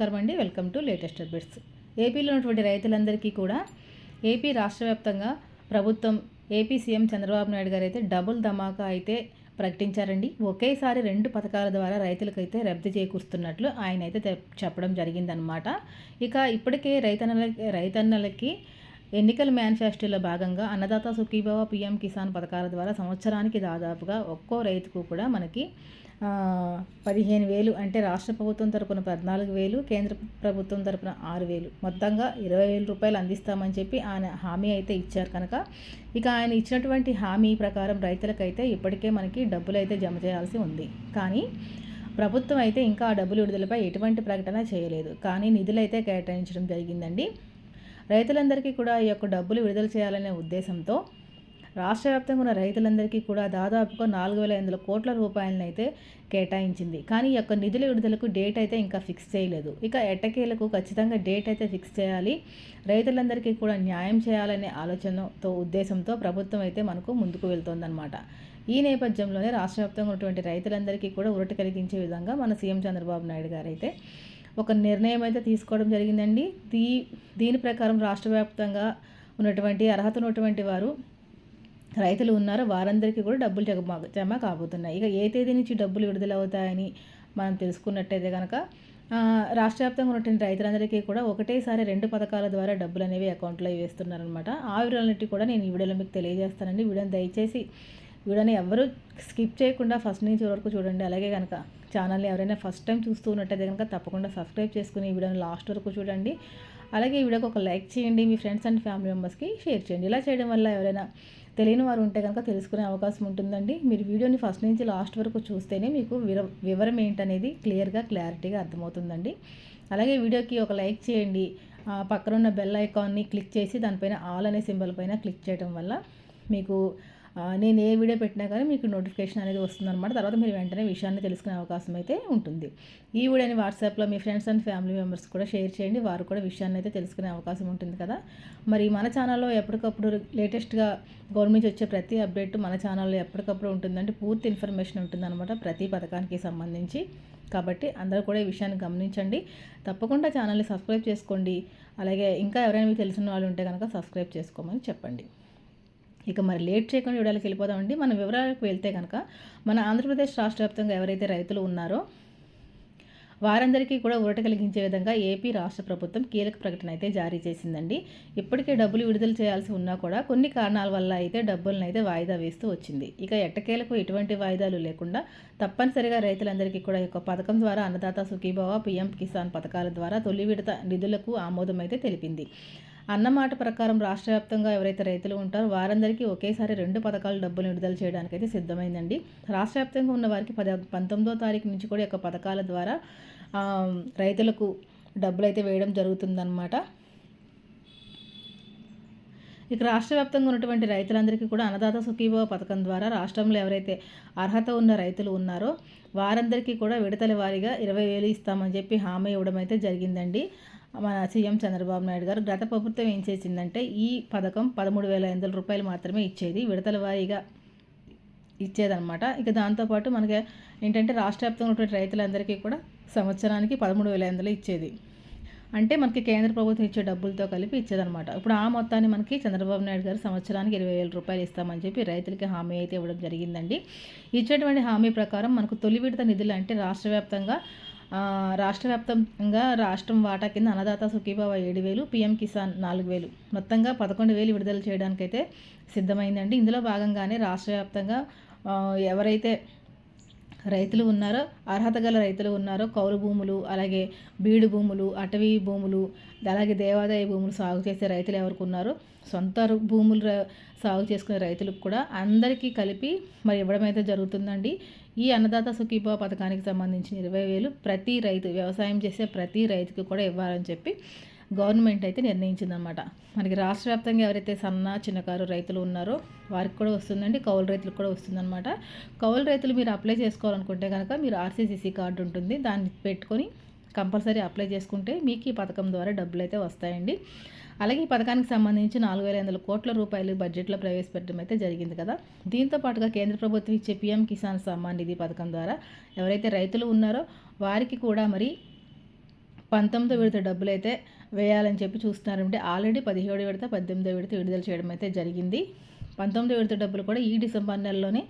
నమస్కారం అండి. Welcome to latest updates. ఏపీలో ఉన్నటువంటి రైతులందరికీ కూడా ఏపీ రాష్ట్ర వ్యాప్తంగా ప్రభుత్వం ఏపీ సీఎం చంద్రబాబు నాయుడు గారు అయితే డబుల్ ధమాకా అయితే ప్రకటించారండి. ఒకేసారి రెండు పథకాల ద్వారా రైతులకైతే రద్దు చేకూరుస్తున్నట్లు ఆయన అయితే చెప్పడం జరిగిందనమాట ఇక ఇప్పటికే రైతన్నల రైతన్నలకి ఎన్నికల మేనిఫెస్టోలో భాగంగా అన్నదాత సుఖీభవ పిఎం కిసాన్ పథకాల ద్వారా సంవత్సరానికి దాదాపుగా ఒక్కో రైతుకు కూడా మనకి పదిహేను వేలు అంటే రాష్ట్ర ప్రభుత్వం తరపున పద్నాలుగు వేలు కేంద్ర ప్రభుత్వం తరపున ఆరు వేలు. మొత్తంగా ఇరవై వేల రూపాయలు అందిస్తామని చెప్పి ఆయన హామీ అయితే ఇచ్చారు కనుక. ఇక ఆయన ఇచ్చినటువంటి హామీ ప్రకారం రైతులకైతే ఇప్పటికే మనకి డబ్బులు అయితే జమ చేయాల్సి ఉంది. కానీ ప్రభుత్వం అయితే ఇంకా ఆ డబ్బులు విడుదలపై ఎటువంటి ప్రకటన చేయలేదు. కానీ నిధులైతే కేటాయించడం జరిగిందండి. రైతులందరికీ కూడా ఈ యొక్క డబ్బులు విడుదల చేయాలనే ఉద్దేశంతో రాష్ట్ర వ్యాప్తంగా ఉన్న రైతులందరికీ కూడా దాదాపుగా నాలుగు వేల ఎనిమిది కోట్ల రూపాయలను అయితే కేటాయించింది. కానీ ఈ యొక్క నిధుల విడుదలకు డేట్ అయితే ఇంకా ఫిక్స్ చేయలేదు. ఇక ఎట్టకేలకు ఖచ్చితంగా డేట్ అయితే ఫిక్స్ చేయాలి. రైతులందరికీ కూడా న్యాయం చేయాలనే ఆలోచనతో ఉద్దేశంతో ప్రభుత్వం అయితే మనకు ముందుకు వెళ్తోందనమాట ఈ నేపథ్యంలోనే రాష్ట్ర వ్యాప్తంగా ఉన్నటువంటి రైతులందరికీ కూడా ఉరట కలిగించే విధంగా మన సీఎం చంద్రబాబు నాయుడు గారు అయితే ఒక నిర్ణయం అయితే తీసుకోవడం జరిగిందండి. దీ దీని ప్రకారం రాష్ట్ర వ్యాప్తంగా ఉన్నటువంటి అర్హత ఉన్నటువంటి వారు రైతులు ఉన్నారో. వారందరికీ కూడా డబ్బులు జమ జమ కాబోతున్నాయి. ఇక ఏ తేదీ నుంచి డబ్బులు విడుదల అవుతాయని మనం తెలుసుకున్నట్టయితే కనుక రాష్ట్ర వ్యాప్తంగా ఉన్నటువంటి రైతులందరికీ కూడా ఒకటేసారి రెండు పథకాల ద్వారా డబ్బులు అనేవి అకౌంట్లో వేస్తున్నారనమాట ఆ వివరాలన్నిటి కూడా నేను ఈ వీడియోలో మీకు తెలియజేస్తానండి. వీడియోని దయచేసి వీడియోని ఎవరు స్కిప్ చేయకుండా ఫస్ట్ నుంచి వరకు చూడండి. అలాగే కనుక ఛానల్ని ఎవరైనా ఫస్ట్ టైం చూస్తూ ఉన్నట్టయితే కనుక తప్పకుండా సబ్స్క్రైబ్ చేసుకుని ఈ వీడియోని లాస్ట్ వరకు చూడండి. అలాగే ఈ వీడియోకి ఒక లైక్ చేయండి మీ ఫ్రెండ్స్ అండ్ ఫ్యామిలీ మెంబర్స్కి షేర్ చేయండి. ఇలా చేయడం వల్ల ఎవరైనా తెలియని వారు ఉంటే కనుక తెలుసుకునే అవకాశం ఉంటుందండి. మీరు వీడియోని ఫస్ట్ నుంచి లాస్ట్ వరకు చూస్తేనే మీకు వివరం ఏంటనేది క్లియర్గా క్లారిటీగా అర్థమవుతుందండి. అలాగే వీడియోకి ఒక లైక్ చేయండి. పక్కనున్న బెల్ ఐకాన్ని క్లిక్ చేసి దానిపైన ఆల్ అనే సింబల్ పైన క్లిక్ చేయడం వల్ల మీకు నేను ఏ వీడియో పెట్టినా కానీ మీకు నోటిఫికేషన్ అనేది వస్తుందన్నమాట. తర్వాత మీరు వెంటనే విషయాన్ని తెలుసుకునే అవకాశం అయితే ఉంటుంది. ఈ వీడియోని వాట్సాప్లో మీ ఫ్రెండ్స్ అండ్ ఫ్యామిలీ మెంబర్స్ కూడా షేర్ చేయండి. వారు కూడా విషయాన్ని అయితే తెలుసుకునే అవకాశం ఉంటుంది కదా. మరి మన ఛానల్లో ఎప్పటికప్పుడు లేటెస్ట్గా గవర్నమెంట్ వచ్చే ప్రతి అప్డేట్ మన ఛానల్లో ఎప్పటికప్పుడు ఉంటుందంటే పూర్తి ఇన్ఫర్మేషన్ ఉంటుందన్నమాట ప్రతి పథకానికి సంబంధించి. కాబట్టి అందరూ కూడా ఈ విషయాన్ని గమనించండి. తప్పకుండా ఛానల్ని సబ్స్క్రైబ్ చేసుకోండి. అలాగే ఇంకా ఎవరైనా మీకు తెలిసిన వాళ్ళు ఉంటే కనుక సబ్స్క్రైబ్ చేసుకోమని చెప్పండి. ఇక మరి లేట్ చేయకుండా వీడియోకి వెళ్ళిపోదామండి. మన వివరాలకు వెళ్తే కనుక మన ఆంధ్రప్రదేశ్ రాష్ట్ర వ్యాప్తంగా ఎవరైతే రైతులు ఉన్నారో వారందరికీ కూడా ఊరట కలిగించే విధంగా ఏపీ రాష్ట్ర ప్రభుత్వం కీలక ప్రకటన అయితే జారీ చేసిందండి. ఇప్పటికే డబ్బులు విడుదల చేయాల్సి ఉన్నా కూడా కొన్ని కారణాల వల్ల అయితే డబ్బులను అయితే వాయిదా వేస్తూ వచ్చింది. ఇక ఎట్టకేలకు ఎటువంటి వాయిదాలు లేకుండా తప్పనిసరిగా రైతులందరికీ కూడా యొక్క పథకం ద్వారా అన్నదాత సుఖీభావ పీఎం కిసాన్ పథకాల ద్వారా తొలి విడత నిధులకు ఆమోదం అయితే తెలిపింది. అన్నమాట ప్రకారం రాష్ట్ర వ్యాప్తంగా ఎవరైతే రైతులు ఉంటారో వారందరికీ ఒకేసారి రెండు పథకాలు డబ్బులు విడుదల చేయడానికి అయితే సిద్ధమైందండి. రాష్ట్ర వ్యాప్తంగా ఉన్న వారికి పద పంతొమ్మిదో తారీఖు నుంచి కూడా యొక్క పథకాల ద్వారా రైతులకు డబ్బులు అయితే వేయడం జరుగుతుందన్నమాట. ఇక రాష్ట్ర వ్యాప్తంగా ఉన్నటువంటి రైతులందరికీ కూడా అన్నదాత సుఖీభవ పథకం ద్వారా రాష్ట్రంలో ఎవరైతే అర్హత ఉన్న రైతులు ఉన్నారో వారందరికీ కూడా విడతల వారీగా ఇరవై వేలు ఇస్తామని చెప్పి హామీ ఇవ్వడం అయితే జరిగిందండి. మన సీఎం చంద్రబాబు నాయుడు గారు గత ప్రభుత్వం ఏం చేసిందంటే ఈ పథకం పదమూడు వేల ఎనిమిది రూపాయలు మాత్రమే ఇచ్చేది విడతల వారీగా ఇచ్చేదనమాట ఇక దాంతోపాటు మనకి ఏంటంటే రాష్ట్ర వ్యాప్తంగా ఉన్నటువంటి రైతులందరికీ కూడా సంవత్సరానికి పదమూడు వేల ఎనిమిదిలో ఇచ్చేది. అంటే మనకి కేంద్ర ప్రభుత్వం ఇచ్చే డబ్బులతో కలిపి ఇచ్చేదనమాట ఇప్పుడు ఆ మొత్తాన్ని మనకి చంద్రబాబు నాయుడు గారు సంవత్సరానికి ఇరవై వేల రూపాయలు ఇస్తామని చెప్పి రైతులకి హామీ అయితే ఇవ్వడం జరిగిందండి. ఇచ్చేటువంటి హామీ ప్రకారం మనకు తొలి విడత నిధులు అంటే రాష్ట్ర వ్యాప్తంగా రాష్ట్ర వ్యాప్తంగా రాష్ట్రం వాటా కింద అన్నదాత సుఖీభావ ఏడు వేలు పిఎం కిసాన్ నాలుగు వేలు. మొత్తంగా పదకొండు వేలు విడుదల చేయడానికైతే సిద్ధమైందండి. ఇందులో భాగంగానే రాష్ట్ర వ్యాప్తంగా ఎవరైతే రైతులు ఉన్నారో అర్హత గల రైతులు ఉన్నారో కౌలు భూములు అలాగే బీడు భూములు అటవీ భూములు అలాగే దేవాదాయ భూములు సాగు చేసే రైతులు ఎవరికి ఉన్నారో సొంత భూములు సాగు చేసుకునే రైతులకు కూడా అందరికీ కలిపి మరి ఇవ్వడం అయితే జరుగుతుందండి. ఈ అన్నదాత సుఖీభావ పథకానికి సంబంధించిన ఇరవై వేలు ప్రతి రైతు వ్యవసాయం చేసే ప్రతి రైతుకు కూడా ఇవ్వాలని చెప్పి గవర్నమెంట్ అయితే నిర్ణయించిందనమాట మనకి రాష్ట్ర వ్యాప్తంగా ఎవరైతే సన్న చిన్నకారు రైతులు ఉన్నారో వారికి కూడా వస్తుందండి కౌలు రైతులకు కూడా వస్తుందన్నమాట. కౌలు రైతులు మీరు అప్లై చేసుకోవాలనుకుంటే కనుక మీరు ఆర్సీసీసీ కార్డు ఉంటుంది దాన్ని పెట్టుకొని కంపల్సరీ అప్లై చేసుకుంటే మీకు ఈ పథకం ద్వారా డబ్బులు అయితే వస్తాయండి. అలాగే ఈ పథకానికి సంబంధించి నాలుగు వేల ఎనిమిది కోట్ల రూపాయలు బడ్జెట్లో ప్రవేశపెట్టడం అయితే జరిగింది కదా. దీంతో పాటుగా కేంద్ర ప్రభుత్వం ఇచ్చే పీఎం కిసాన్ సమ్మాన్ నిధి పథకం ద్వారా ఎవరైతే రైతులు ఉన్నారో వారికి కూడా మరి పంతొమ్మిదో విడత డబ్బులు అయితే వేయాలని చెప్పి చూస్తున్నారంటే ఆల్రెడీ పదిహేడు విడత పద్దెనిమిదో విడత విడుదల చేయడం అయితే జరిగింది. పంతొమ్మిదో విడత డబ్బులు కూడా ఈ డిసెంబర్ నెలలోనే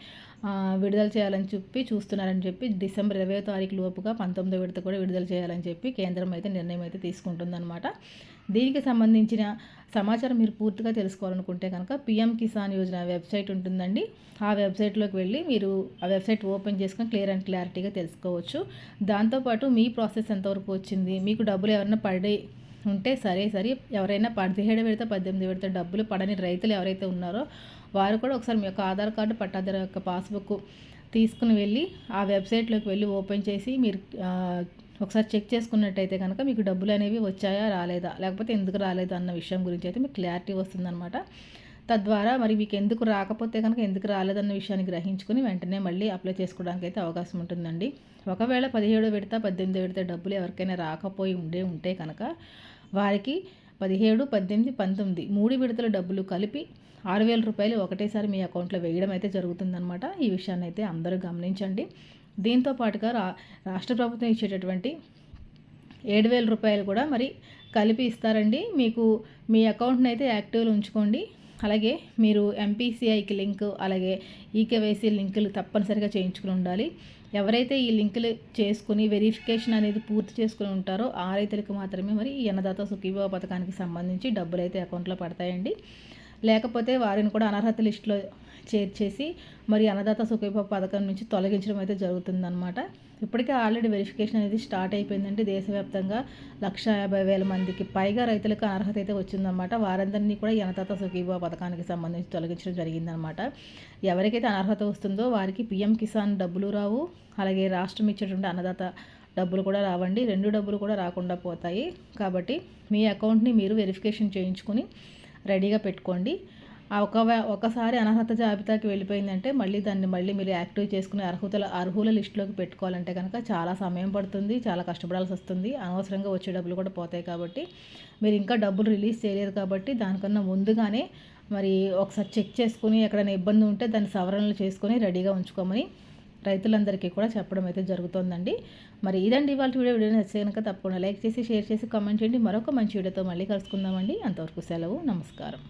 విడుదల చేయాలని చెప్పి చూస్తున్నారని చెప్పి డిసెంబర్ ఇరవై తారీఖు లోపుగా పంతొమ్మిదో విడత కూడా విడుదల చేయాలని చెప్పి కేంద్రం అయితే నిర్ణయం అయితే తీసుకుంటుందన్నమాట. దీనికి సంబంధించిన సమాచారం మీరు పూర్తిగా తెలుసుకోవాలనుకుంటే కనుక పిఎం కిసాన్ యోజన వెబ్సైట్ ఉంటుందండి. ఆ వెబ్సైట్లోకి వెళ్ళి మీరు ఆ వెబ్సైట్ ఓపెన్ చేసుకొని క్లియర్ అండ్ క్లారిటీగా తెలుసుకోవచ్చు. దాంతోపాటు మీ ప్రాసెస్ ఎంతవరకు వచ్చింది మీకు డబ్బులు ఎవరైనా పడి ఉంటే సరే సరే ఎవరైనా పదిహేడు విడత పద్దెనిమిది విడత డబ్బులు పడని రైతులు ఎవరైతే ఉన్నారో వారు కూడా ఒకసారి మీ యొక్క ఆధార్ కార్డు పట్టాదారు యొక్క పాస్బుక్ తీసుకుని వెళ్ళి ఆ వెబ్సైట్లోకి వెళ్ళి ఓపెన్ చేసి మీరు ఒకసారి చెక్ చేసుకున్నట్టయితే కనుక మీకు డబ్బులు అనేవి వచ్చాయా రాలేదా లేకపోతే ఎందుకు రాలేదు అన్న విషయం గురించి అయితే మీకు క్లారిటీ వస్తుందన్నమాట. తద్వారా మరి మీకు ఎందుకు రాకపోతే కనుక ఎందుకు రాలేదన్న విషయాన్ని గ్రహించుకుని వెంటనే మళ్ళీ అప్లై చేసుకోవడానికి అయితే అవకాశం ఉంటుందండి. ఒకవేళ పదిహేడు విడత పద్దెనిమిది విడత డబ్బులు ఎవరికైనా రాకపోయి ఉండే ఉంటే కనుక వారికి పదిహేడు పద్దెనిమిది పంతొమ్మిది మూడు విడతల డబ్బులు కలిపి ఆరు వేల రూపాయలు ఒకటేసారి మీ అకౌంట్లో వేయడం అయితే జరుగుతుందన్నమాట. ఈ విషయాన్ని అయితే అందరూ గమనించండి. దీంతో పాటుగా రా రాష్ట్ర ప్రభుత్వం ఇచ్చేటటువంటి ఏడు వేల రూపాయలు కూడా మరి కలిపి ఇస్తారండి. మీకు మీ అకౌంట్ని అయితే యాక్టివ్లో ఉంచుకోండి. అలాగే మీరు ఎంపీసీఐకి లింక్ అలాగే ఈకేవైసీ లింకులు తప్పనిసరిగా చేయించుకుని ఉండాలి. ఎవరైతే ఈ లింకులు చేసుకుని వెరిఫికేషన్ అనేది పూర్తి చేసుకుని ఉంటారో ఆ రైతులకు మాత్రమే మరి ఈ అన్నదాత సుఖీభావ పథకానికి సంబంధించి డబ్బులు అయితే అకౌంట్లో పడతాయండి. లేకపోతే వారిని కూడా అనర్హత లిస్టులో చేర్చేసి మరి అన్నదాత సుఖీభావ పథకం నుంచి తొలగించడం అయితే జరుగుతుందన్నమాట. ఇప్పటికే ఆల్రెడీ వెరిఫికేషన్ అనేది స్టార్ట్ అయిపోయిందంటే దేశవ్యాప్తంగా లక్ష యాభై వేల మందికి పైగా రైతులకు అర్హత అయితే వచ్చిందన్నమాట. వారందరినీ కూడా ఈ అన్నదాత పథకానికి సంబంధించి తొలగించడం జరిగిందనమాట ఎవరికైతే అనర్హత వస్తుందో వారికి పిఎం కిసాన్ డబ్బులు రావు అలాగే రాష్ట్రం ఇచ్చేటువంటి అన్నదాత డబ్బులు కూడా రావండి రెండు డబ్బులు కూడా రాకుండా పోతాయి. కాబట్టి మీ అకౌంట్ని మీరు వెరిఫికేషన్ చేయించుకుని రెడీగా పెట్టుకోండి. ఒక ఒకసారి అనర్హత జాబితాకి వెళ్ళిపోయిందంటే మళ్ళీ దాన్ని మళ్ళీ మీరు యాక్టివ్ చేసుకుని అర్హతల అర్హుల లిస్టులోకి పెట్టుకోవాలంటే కనుక చాలా సమయం పడుతుంది చాలా కష్టపడాల్సి వస్తుంది. అనవసరంగా వచ్చే డబ్బులు కూడా పోతాయి కాబట్టి. మీరు ఇంకా డబ్బులు రిలీజ్ చేయలేదు కాబట్టి దానికన్నా ముందుగానే మరి ఒకసారి చెక్ చేసుకుని ఎక్కడైనా ఇబ్బంది ఉంటే దాన్ని సవరణలు చేసుకొని రెడీగా ఉంచుకోమని రైతులందరికీ కూడా చెప్పడం అయితే జరుగుతుందండి. మరి ఇదండి ఇవాళ వీడియో. వీడియో నచ్చే కనుక తప్పకుండా లైక్ చేసి షేర్ చేసి కామెంట్ చేయండి. మరొక మంచి వీడియోతో మళ్ళీ కలుసుకుందామండి. అంతవరకు సెలవు నమస్కారం.